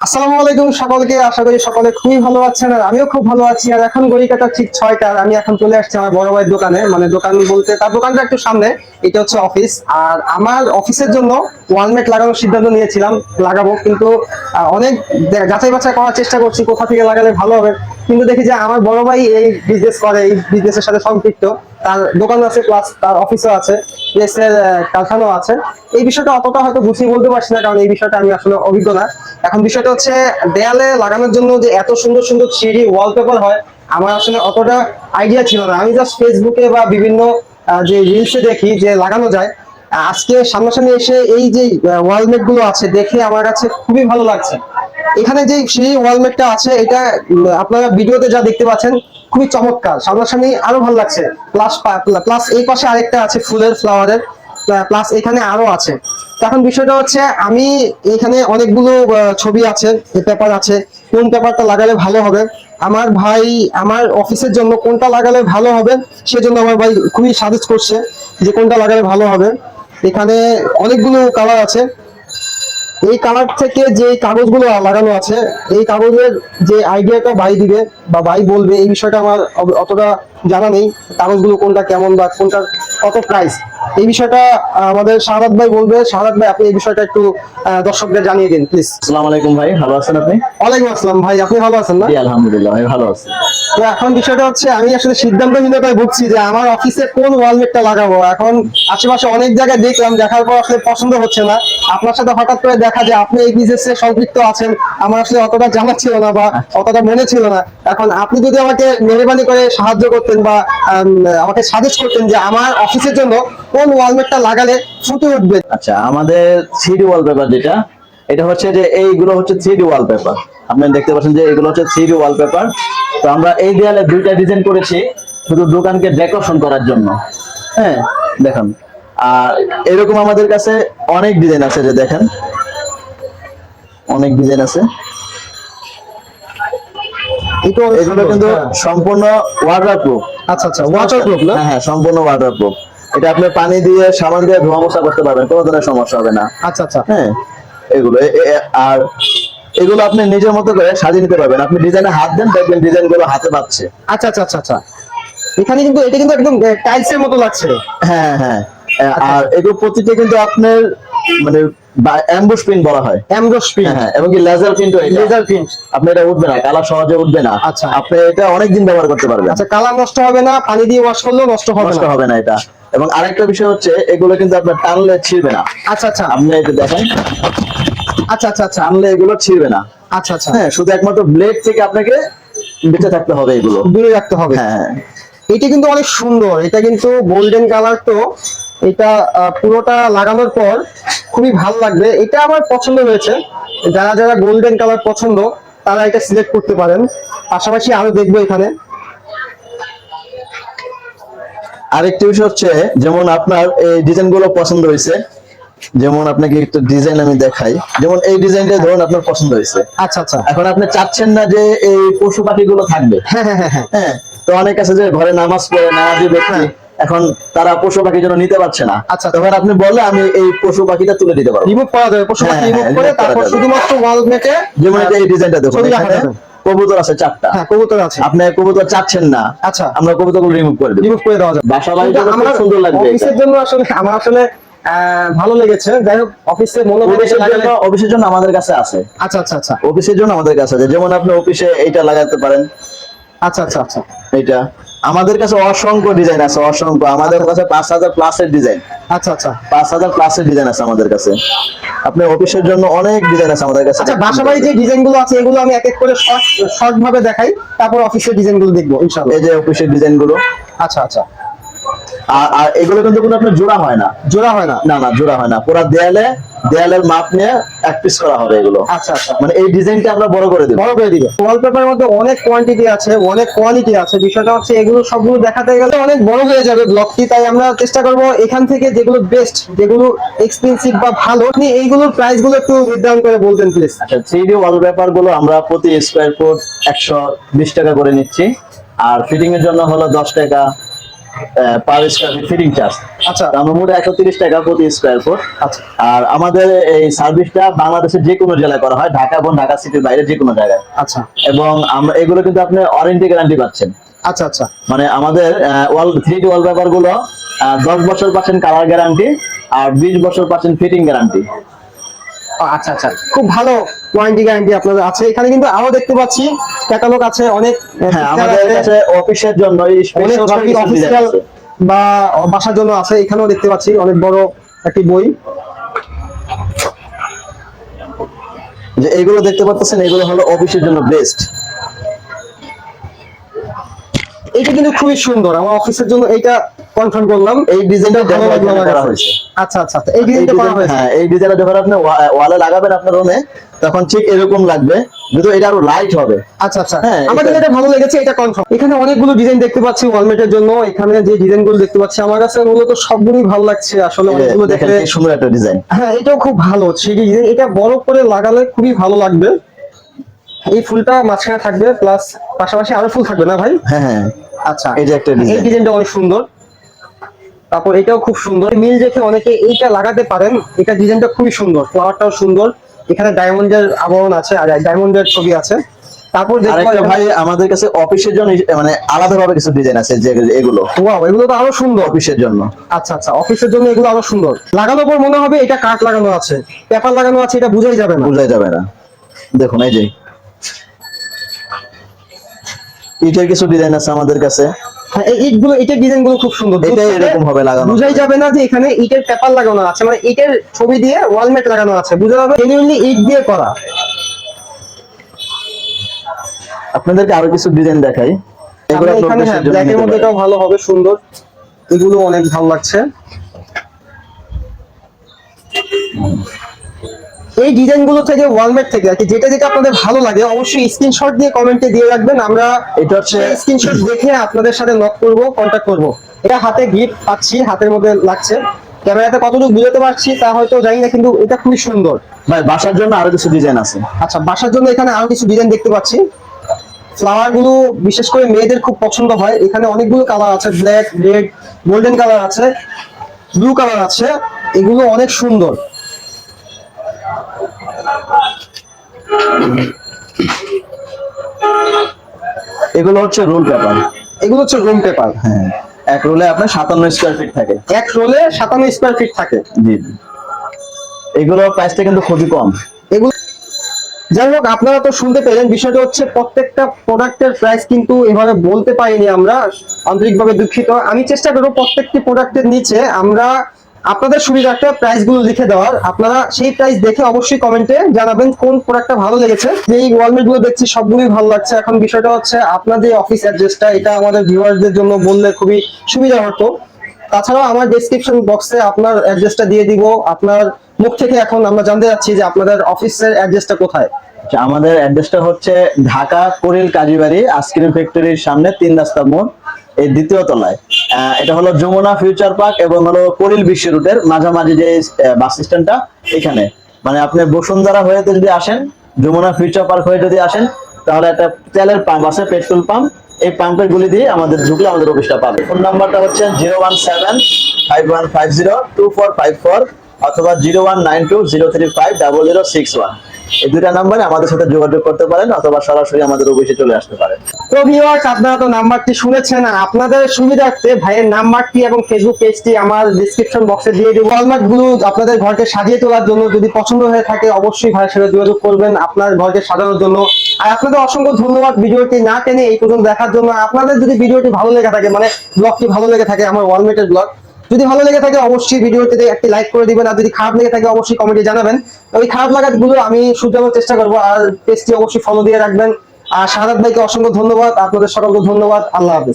আসসালামু আলাইকুম সকলকে, আশা করি সকলে খুবই ভালো আছেন আর আমিও খুব ভালো আছি। আর এখন গড়ি কাটা ঠিক ছয়টা আমি এখন চলে আসছি আমার বড় ভাইয়ের দোকানে। মানে দোকান বলতে তার দোকানটা একটু সামনে, এটা হচ্ছে অফিস। আর আমার অফিসের জন্য ওয়ালমেট লাগানোর সিদ্ধান্ত নিয়েছিলাম, লাগাবো। কিন্তু অনেক যাচাই বাছাই করার চেষ্টা করছি, কোথা থেকে লাগালে ভালো হবে। কিন্তু দেখি যে আমার বড় ভাই এই বিজনেস করে, এই বিজনেসের সাথে সম্পৃক্ত। তার দোকান আছে প্লাস তার অফিসও আছে প্রেস এর কারখানাও আছে। এই বিষয়টা অতটা হয়তো গুছিয়ে বলতে পারছি না, কারণ এই বিষয়টা আমি আসলে অভিজ্ঞ না। এখন বিষয়টা হচ্ছে, দেয়ালে লাগানোর জন্য যে এত সুন্দর সুন্দর থ্রি ওয়ালপেপার হয়, আমার আসলে অতটা আইডিয়া ছিল না। আমি জাস্ট ফেসবুকে বা বিভিন্ন যে রিলসে দেখি যে লাগানো যায়, আজকে সামনাসামনি এসে এই যে ওয়ালমেটগুলো আছে, দেখে আমার কাছে খুবই ভালো লাগছে। এখানে যে সেই ওয়ালমেটটা আছে, এটা আপনারা ভিডিওতে যা দেখতে পাচ্ছেন, খুবই চমৎকার। সামনাসামনি আরও ভালো লাগছে। প্লাস প্লাস এই পাশে আরেকটা আছে ফুলের ফ্লাওয়ারের প্লাস এখানে আরও আছে। এখন বিষয়টা হচ্ছে, আমি এখানে অনেকগুলো ছবি আছে পেপার আছে। কোন পেপারটা লাগালে ভালো হবে? আমার ভাই, আমার অফিসের জন্য কোনটা লাগালে ভালো হবে, সেজন্য আমার ভাই খুবই সাজেস্ট করছে যে কোনটা লাগালে ভালো হবে। এখানে অনেকগুলো কালার আছে। এই কালার থেকে যে কাগজগুলো লাগানো আছে, এই কাগজের যে আইডিয়াটা ভাই দিবে বা ভাই বলবে, এই বিষয়টা আমার অতটা জানা নেই কাগজগুলো কোনটা কেমন বা কোনটার কত প্রাইস এই বিষয়টা আমাদের শাহাদ ভাই বলবে। শাহাদ ভাই আপনি এই বিষয়টা একটু দর্শকদের জানিয়ে দিন প্লিজ আসসালামু আলাইকুম ভাই ভালো আছেন আপনি? ওয়ালাইকুম আসসালাম ভাই আপনি ভালো আছেন না? আলহামদুলিল্লাহ আমি ভালো আছি। তো এখন বিষয়টা হচ্ছে আমি আসলে সিদ্ধান্তহীনতায় ভুগছি যে আমার অফিসে কোন ওয়ালমেটটা লাগাবো। এখন আশেপাশে অনেক জায়গায় দেখলাম দেখার পর আসলে পছন্দ হচ্ছে না। আপনার সাথে হঠাৎ করে দেখা যায় আপনি এই বিজনেসে সম্পৃক্ত আছেন। আমার আসলে অতটা জানা ছিল না বা অতটা মনে ছিল না। এখন আপনি যদি আমাকে মেহরবানি করে সাহায্য করতেন বা আমাকে সাজেস্ট করতেন যে আমার অফিসের জন্য কোন ওয়ালমেটটা লাগালে ফুটে উঠবে। আচ্ছা আমাদের থ্রি ওয়ালপেপার যেটা, এটা হচ্ছে যে এইগুলো হচ্ছে থ্রি ওয়ালপেপার আপনি দেখতে পাচ্ছেন যে এগুলো হচ্ছে থ্রি ওয়ালপেপার তো আমরা এই দেয়ালে দুইটা ডিজাইন করেছি, শুধু দোকানকে ডেকোরেশন করার জন্য। হ্যাঁ দেখুন। আর এরকম আমাদের কাছে অনেক ডিজাইন আছে যে দেখেন। অনেক ডিজাইন আছে। এগুলো কিন্তু সম্পূর্ণ ওয়াটার প্রুফ আচ্ছা আচ্ছা ওয়াটার প্রুফ না? হ্যাঁ হ্যাঁ সম্পূর্ণ ওয়াটার প্রুফ এটা আপনি পানি দিয়ে সাবান দিয়ে ধোয়া মোছা করতে পারবেন কোনো ধরনের সমস্যা হবে না। আচ্ছা আচ্ছা। হ্যাঁ এগুলো আর এগুলো আপনি নিজের মতো করে সাজিয়ে নিতে পারবেন। আপনি ডিজাইনে হাত দেন দেখবেন ডিজাইনগুলো হাতে পাচ্ছে। আচ্ছা আচ্ছা আচ্ছা আচ্ছা। এখানে কিন্তু এটা কিন্তু একদম টাইলস এর মতো লাগছে। হ্যাঁ হ্যাঁ। আর এগুলো প্রতিটা কিন্তু আপনার মানে অ্যাম্বুশ প্রিন্ট বলা হয়। হ্যাঁ প্রিন্ট হ্যাঁ এবং কি লেজার প্রিন্ট লেজার প্রিন্ট আপনি এটা উঠবে না কালার সহজে উঠবে না। আচ্ছা। আপনি এটা অনেক দিন ব্যবহার করতে পারবেন। আচ্ছা কালার নষ্ট হবে না পানি দিয়ে ওয়াশ করলেও নষ্ট হবে নষ্ট হবে না এটা। এবং আরেকটা বিষয় হচ্ছে এগুলো কিন্তু আপনার টানলে ছিঁড়বে না। আচ্ছা আচ্ছা। আপনি এটা দেখেন। আচ্ছা আচ্ছা আচ্ছা। টানলে এগুলো ছিঁড়বে না। আচ্ছা আচ্ছা। হ্যাঁ শুধু একমাত্র ব্লেড থেকে আপনাকে বেঁচে থাকতে হবে এগুলো। দূরে রাখতে হবে। হ্যাঁ এটা কিন্তু অনেক সুন্দর। এটা কিন্তু গোল্ডেন কালার তো। এটা পুরোটা লাগানোর পর খুবই ভালো লাগবে। এটা আমার পছন্দ হয়েছে। যারা যারা গোল্ডেন কালার পছন্দ তারা এটা সিলেক্ট করতে পারেন। পাশাপাশি আরও দেখব এখানে। আরেকটি বিষয় হচ্ছে যেমন আপনার এই ডিজাইনগুলো পছন্দ হয়েছে যেমন আপনাকে একটু ডিজাইন আমি দেখাই। যেমন এই ডিজাইনটা ধরুন আপনার পছন্দ হয়েছে। আচ্ছা আচ্ছা। এখন আপনি চাচ্ছেন না যে এই পশু পাখি গুলো থাকবে। হ্যাঁ হ্যাঁ হ্যাঁ হ্যাঁ। হ্যাঁ তো অনেক আছে যে ঘরে নামাজ পড়ে নামাজি ব্যক্তি। এখন তারা পশু পাখির জন্য নিতে পারছে না। হ্যাঁ। আচ্ছা। তখন আপনি বললে আমি এই পশু পাখিটা তুলে দিতে পারব। রিমুভ করা যাবে পশু হ্যাঁ, রিমুভ হ্যাঁ, করে তারপর শুধুমাত্র ওয়াল মেটে যেমন এই ডিজাইনটা দেখুন। কবুতর আছে চারটা। হ্যাঁ কবুতর আছে। আপনি কবুতর চাচ্ছেন না আচ্ছা। আমরা কবুতরগুলো রিমুভ করে দেবো। রিমুভ করে দেওয়া যাবে। বাসা বাড়িতে আমার সুন্দর লাগবে অফিসের জন্য আসলে আমার আসলে ভালো লেগেছে। যাই হোক অফিসে অফিসের জন্য অফিসের জন্য আমাদের কাছে আছে। আচ্ছা আচ্ছা আচ্ছা। অফিসের জন্য আমাদের কাছে আছে। যেমন আপনি অফিসে এইটা লাগাতে পারেন। আচ্ছা আচ্ছা আচ্ছা। এইটা। আমাদের কাছে অসংখ্য ডিজাইন আছে অসংখ্য। আমাদের কাছে পাঁচ হাজার প্লাসের ডিজাইন আচ্ছা আচ্ছা। পাঁচ হাজার প্লাসের ডিজাইন আছে আমাদের কাছে। আপনি অফিসের জন্য অনেক ডিজাইন আছে আমাদের কাছে। আচ্ছা বাসা বাড়ি যে ডিজাইনগুলো আছে এগুলো আমি এক এক করে শর্ট শর্ট ভাবে দেখাই তারপর অফিসের ডিজাইনগুলো দেখব ইনশাআল্লাহ। এই যে অফিসের ডিজাইনগুলো। আচ্ছা আচ্ছা। আর এগুলো কিন্তু কোনো আপনার জোড়া হয় না। জোড়া হয় না? না না জোড়া হয় না। পুরো দেয়ালে দেয়ালের মাপ নিয়ে এক পিস করা হবে এগুলো। আচ্ছা আচ্ছা। মানে এই ডিজাইনটা আমরা বড় করে দেবো। বড় করে দিবে। ওয়ালপেপারের মধ্যে অনেক কোয়ান্টিটি আছে অনেক কোয়ালিটি আছে। বিষয়টা হচ্ছে এগুলো সবগুলো দেখাতে গেলে অনেক বড় হয়ে যাবে ব্লগটি তাই আমরা চেষ্টা করব এখান থেকে যেগুলো বেস্ট যেগুলো এক্সপেন্সিভ বা ভালো আপনি এইগুলোর প্রাইসগুলো একটু নির্ধারণ করে বলতেন প্লিজ আচ্ছা থ্রি ডি ওয়ালপেপারগুলো আমরা প্রতি স্কোয়ার ফুট একশো বিশ টাকা করে নিচ্ছি। আর ফিটিং এর জন্য হলো দশ টাকা। Per square feet fitting charge আচ্ছা। আমরা মোট একশো তিরিশ টাকা প্রতি স্কোয়ার ফুট আচ্ছা। আর আমাদের এই সার্ভিসটা বাংলাদেশের যে কোনো জেলায় করা হয় ঢাকা এবং ঢাকা সিটির বাইরে যে কোনো জায়গায়। আচ্ছা। এবং আমরা এগুলো কিন্তু আপনি ওয়ারেন্টি গ্যারান্টি পাচ্ছেন। আচ্ছা আচ্ছা। মানে আমাদের ওয়াল থ্রি ডি ওয়াল পেপারগুলো দশ বছর পাচ্ছেন কালার গ্যারান্টি আর বিশ বছর পাচ্ছেন ফিটিং গ্যারান্টি আচ্ছা আচ্ছা। খুব ভালো ওয়ারেন্টি গ্যারান্টি আপনাদের আছে। এখানে কিন্তু আরও দেখতে পাচ্ছি ক্যাটালগ আছে অনেক হ্যাঁ আমাদের কাছে অফিসের জন্য ছবি অফিসিয়াল বা বাসার জন্য আছে। এখানেও দেখতে পাচ্ছি অনেক বড় একটি বই। যে এগুলো দেখতে পাচ্ছেন এগুলো হলো অফিসের জন্য বেস্ট এইটা কিন্তু খুবই সুন্দর। আমার অফিসের জন্য এইটা কনফার্ম করলাম এই ডিজাইনটা ভালো লাগল আমার করা। হয়েছে। আচ্ছা আচ্ছা আচ্ছা, এই ডিজাইনটা করা হয়েছে? হ্যাঁ এই ডিজাইনটা যখন আপনি ওয়ালে লাগাবেন আপনার রুমে তখন ঠিক এরকম লাগবে কিন্তু এটা আরও লাইট হবে। আচ্ছা আচ্ছা হ্যাঁ, আমার এটা- ভালো লেগেছে এটা কনফার্ম এখানে অনেকগুলো ডিজাইন দেখতে পাচ্ছি ওয়ালমেটের জন্য এখানে যে ডিজাইনগুলো দেখতে পাচ্ছি আমার কাছে মূলত সবগুলোই ভালো লাগছে আসলে অনেকগুলো কি সুন্দর একটা ডিজাইন হ্যাঁ এটাও খুব ভালো থ্রি এটা বড় করে লাগালে খুবই ভালো লাগবে। এই ফুলটা মাঝখানে থাকবে প্লাস পাশাপাশি আরও ফুল থাকবে না ভাই? হ্যাঁ হ্যাঁ। আচ্ছা এই যে একটা ডিজাইন এই ডিজাইন ডিজাইনটা অনেক সুন্দর। তারপর এটাও খুব সুন্দর। মিল দেখে অনেকে এইটা লাগাতে পারেন। এটা ডিজাইনটা খুবই সুন্দর ফ্লাওয়ারটাও সুন্দর। এখানে ডায়মন্ডের আবরণ আছে আর ডায়মন্ডের ছবি আছে। তারপর আরেকটা ভাই আমাদের কাছে অফিসের জন্য মানে আলাদাভাবে কিছু ডিজাইন আছে যে এগুলো। ওয়াও এগুলো তো আরও সুন্দর। অফিসের জন্য। আচ্ছা আচ্ছা অফিসের জন্য এগুলো আরও সুন্দর। লাগানোর পর মনে হবে এটা কাঠ লাগানো আছে। পেপার লাগানো আছে এটা বুঝাই যাবে না। বুঝাই যাবে না। দেখুন এই যে। ইটের কিছু ডিজাইন আছে আমাদের কাছে। হ্যাঁ এই ইটগুলো ইটের ডিজাইনগুলো খুব সুন্দর। এটাই এরকম হবে লাগানো। বুঝাই যাবে না যে এখানে ইটের পেপার লাগানো আছে মানে ইটের ছবি দিয়ে ওয়ালমেট লাগানো আছে। বুঝা যাবে? জেনুইনলি ইট দিয়ে করা। আপনাদেরকে আরও কিছু ডিজাইন দেখাই। এগুলো আমরা এখানে আপনার হ্যাঁ জন্য ব্ল্যাকের নিতে মধ্যে পারেন। এটাও ভালো হবে সুন্দর। এগুলো অনেক ভালো লাগছে। এই ডিজাইনগুলো থেকে ওয়ালমেট থেকে আর কি যেটা যেটা আপনাদের ভালো লাগে অবশ্যই স্ক্রিনশট দিয়ে কমেন্টে দিয়ে রাখবেন। আমরা এটা হচ্ছে স্ক্রিনশট দেখে আপনাদের সাথে নক করব কন্ট্যাক্ট করব। এটা হাতে গিফট পাচ্ছি হাতের মধ্যে লাগছে। ক্যামেরাতে কতটুকু বুঝাতে পারছি তা হয়তো জানি না কিন্তু এটা খুবই সুন্দর। ভাই বাসার জন্য আরও কিছু ডিজাইন আছে। আচ্ছা বাসার জন্য এখানে আরও কিছু ডিজাইন দেখতে পাচ্ছি। ফ্লাওয়ারগুলো বিশেষ করে মেয়েদের খুব পছন্দ হয়। এখানে অনেকগুলো কালার আছে ব্ল্যাক রেড গোল্ডেন কালার আছে ব্লু কালার আছে। এগুলো অনেক সুন্দর। এগুলো হচ্ছে রোল পেপার এগুলো হচ্ছে রুম পেপার হ্যাঁ। এক রোলে আপনার সাতান্ন স্কোয়ার ফিট থাকে। এক রোলে সাতান্ন স্কোয়ার ফিট থাকে। জি। জি এগুলোর প্রাইসটা কিন্তু খুবই কম। এগুলো যাই হোক আপনারা তো শুনতে পেলেন বিষয়টা হচ্ছে প্রত্যেকটা প্রোডাক্টের প্রাইস কিন্তু এভাবে বলতে পারিনি আমরা আন্তরিকভাবে দুঃখিত। আমি চেষ্টা করব প্রত্যেকটি প্রোডাক্টের নিচে আমরা আপনাদের সুবিধার্থে প্রাইসগুলো লিখে দেওয়ার। আপনারা সেই প্রাইস দেখে অবশ্যই কমেন্টে জানাবেন কোন প্রোডাক্টটা ভালো লেগেছে। এই ওয়ালমেটগুলো দেখছি সবগুলোই ভালো লাগছে। এখন বিষয়টা হচ্ছে আপনাদের অফিস অ্যাড্রেসটা এটা আমাদের ভিউয়ারদের জন্য বললে খুবই সুবিধা হতো তাছাড়াও আমার ডেসক্রিপশন বক্সে আপনার অ্যাড্রেসটা দিয়ে দিব। আপনার মুখ থেকে এখন আমরা জানতে যাচ্ছি যে আপনাদের অফিসের অ্যাড্রেসটা কোথায়? আচ্ছা, আমাদের অ্যাড্রেসটা হচ্ছে ঢাকা করিল কাজীবাড়ি আইসক্রিম ফ্যাক্টরির সামনে তিন রাস্তা মোড়। এই দ্বিতীয় তলায়। এটা হলো যমুনা ফিউচার পার্ক এবং হলো করিল বিশ্ব রুটের মাঝামাঝি যে বাস স্ট্যান্ডটা এখানে। মানে আপনি বসুন্ধরা হয়ে যদি আসেন, যমুনা ফিউচার পার্ক হয়ে যদি আসেন, তাহলে একটা তেলের পাম্প আছে, পেট্রোল পাম্প। এই পাম্পের গুলি দিয়ে আমাদের ঢুকলে আমাদের অফিসটা পাবে। ফোন নাম্বারটা হচ্ছে zero one seven five one five zero two four five four অথবা zero one nine two zero three five double zero six one এই দুইটা নাম্বারে আমাদের সাথে যোগাযোগ করতে পারেন অথবা সরাসরি আমাদের অফিসে চলে আসতে পারেন। তো ভিউয়ার্স আপনারা তো নাম্বারটি শুনেছেন আপনাদের সুবিধার্থে ভাইয়ের নাম্বারটি এবং ফেসবুক পেজটি আমার ডিসক্রিপশন বক্সে দিয়ে দিব। ওয়ালমার্টগুলো আপনাদের ঘরকে সাজিয়ে তোলার জন্য যদি পছন্দ হয়ে থাকে অবশ্যই ভাইয়ের সাথে যোগাযোগ করবেন, আপনার ঘরকে সাজানোর জন্য। আর আপনাদের অসংখ্য ধন্যবাদ ভিডিওটি না টেনে এই পর্যন্ত দেখার জন্য। আপনাদের যদি ভিডিওটি ভালো লেগে থাকে মানে ব্লগটি ভালো লেগে থাকে, আমার ওয়ালমেটের ব্লগ যদি ভালো লেগে থাকে, অবশ্যই ভিডিওটিতে একটি লাইক করে দিবেন, আর যদি খারাপ লেগে থাকে, অবশ্যই কমেন্টে জানাবেন। ওই খারাপ লাগারগুলো আমি শুধরানোর চেষ্টা করব, আর পেজটি অবশ্যই ফলো দিয়ে রাখবেন। আর শাহাদ ভাইকে অসংখ্য ধন্যবাদ, আপনাদের সকলকে ধন্যবাদ, আল্লাহ হাফিজ।